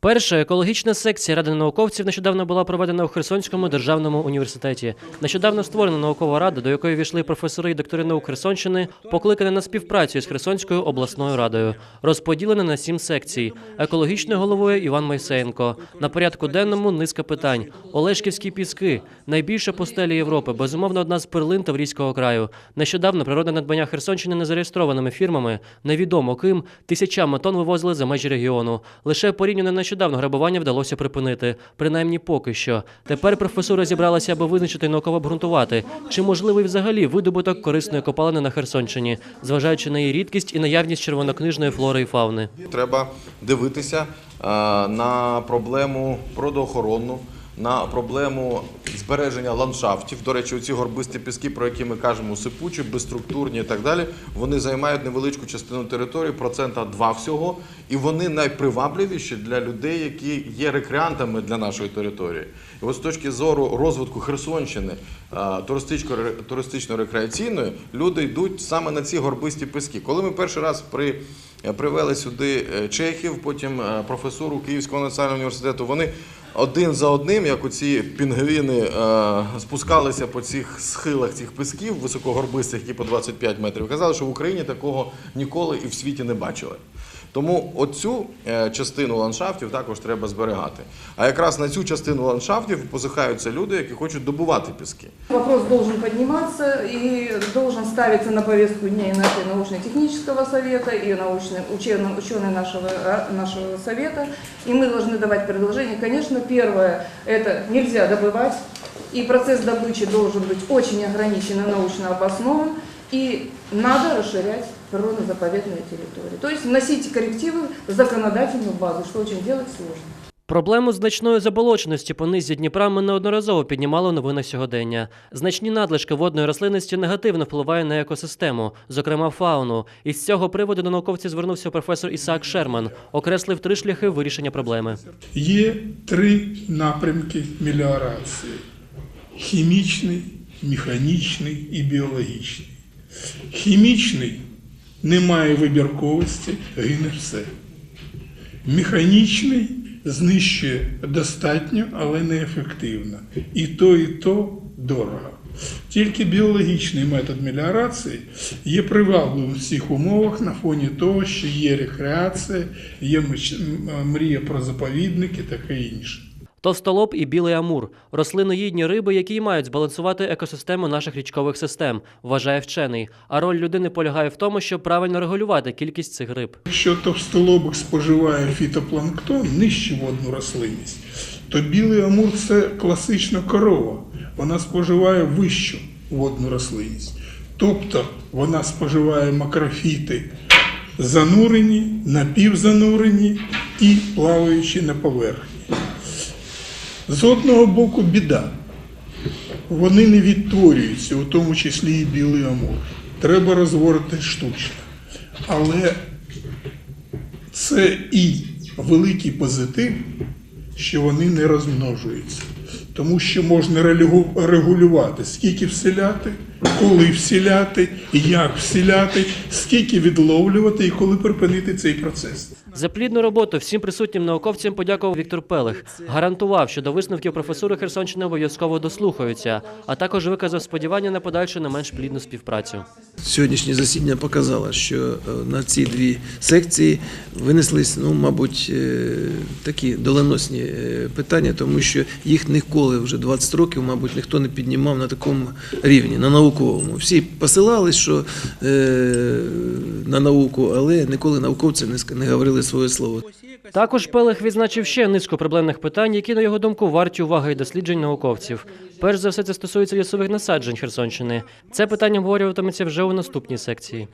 Перша екологічна секція Ради науковців нещодавно була проведена у Херсонському державному університеті. Нещодавно створена наукова рада, до якої війшли професори і доктори наук Херсонщини, покликана на співпрацю з Херсонською обласною радою. Розподілена на сім секцій. Екологічною головою Іван Майсеєнко. На порядку денному низка питань. Олешківські піски, найбільша пустеля Європи, безумовно, одна з перлин Таврійського краю. Нещодавно природне надбання Херсонщини незареєстрованими фірмами, невідомо ким, тисячами тонн вивозили за межі регіону. Лише порівняно нещодавно грабування вдалося припинити, принаймні поки що. Тепер професура зібралася, аби визначити і науково обґрунтувати, чи можливий взагалі видобуток корисної копалини на Херсонщині, зважаючи на її рідкість і наявність червонокнижної флори і фауни. Треба дивитися е, на проблему природоохоронну, на проблему збереження ландшафтів. До речі, ці горбисті піски, про які ми кажемо, сипучі, безструктурні і так далі, вони займають невеличку частину території, процента 2 всього, і вони найпривабливіші для людей, які є рекреантами для нашої території. І от з точки зору розвитку Херсонщини туристично-рекреаційної, люди йдуть саме на ці горбисті піски. Коли ми перший раз при Привели сюди е, чехів, потім е, професуру Київського національного університету. Вони один за одним, як оці пінгвіни, е, спускалися по цих схилах цих писків високогорбистих, які по 25 метрів. Казали, що в Україні такого ніколи і в світі не бачили. Тому оцю е, частину ландшафтів також треба зберігати. А якраз на цю частину ландшафтів позихаються люди, які хочуть добувати піски. Вопрос должен подниматься и должен ставиться на повестку дня и нашей научно-технического совета, и научные ученые, ученые нашего, а, нашего совета. И мы должны давать предложения. Конечно, первое, это нельзя добывать, и процесс добычи должен быть очень ограничен и научно обоснован, и надо расширять природно-заповедные территории. То есть вносить коррективы в законодательную базу, что очень делать сложно. Проблему значної заболоченості по низі Дніпра ми неодноразово піднімали у новинах сьогодення. Значні надлишки водної рослинності негативно впливають на екосистему, зокрема фауну. І з цього приводу до науковців звернувся професор Ісаак Шерман, окреслив три шляхи вирішення проблеми. Є три напрямки меліорації: хімічний, механічний і біологічний. Хімічний немає вибірковості, гине все. Механічний знищує достатньо, але неефективно. І то, і то дорого. Тільки біологічний метод меліорації є привабливим в цих умовах на фоні того, що є рекреація, є мрія про заповідники, таке інше. Товстолоб і білий амур рослиноїдні риби, які й мають збалансувати екосистему наших річкових систем, вважає вчений. А роль людини полягає в тому, щоб правильно регулювати кількість цих риб. Якщо товстолобик споживає фітопланктон, нижче водну рослинність, то білий амур це класична корова. Вона споживає вищу водну рослинність. Тобто вона споживає макрофіти занурені, напівзанурені і плаваючі на поверхні. З одного боку біда. Вони не відтворюються, у тому числі і білий амур. Треба розворити штучно. Але це і великий позитив, що вони не розмножуються. Тому що можна регулювати, скільки вселяти, коли вселяти, як вселяти, скільки відловлювати і коли припинити цей процес. За плідну роботу всім присутнім науковцям подякував Віктор Пелих. Гарантував, що до висновків професури Херсонщини обов'язково дослухаються, а також виказав сподівання на подальшу не менш плідну співпрацю. Сьогоднішнє засідання показало, що е, на ці дві секції винеслись, ну, мабуть, е, такі доленосні е, питання, тому що їх ніколи вже 20 років, мабуть, ніхто не піднімав на такому рівні, на науковому. Всі посилались, що на науку, але ніколи науковці не говорили своє слово. Також Пелех відзначив ще низку проблемних питань, які, на його думку, варті уваги і досліджень науковців. Перш за все, це стосується лісових насаджень Херсонщини. Це питання обговорюватиметься вже у наступній секції.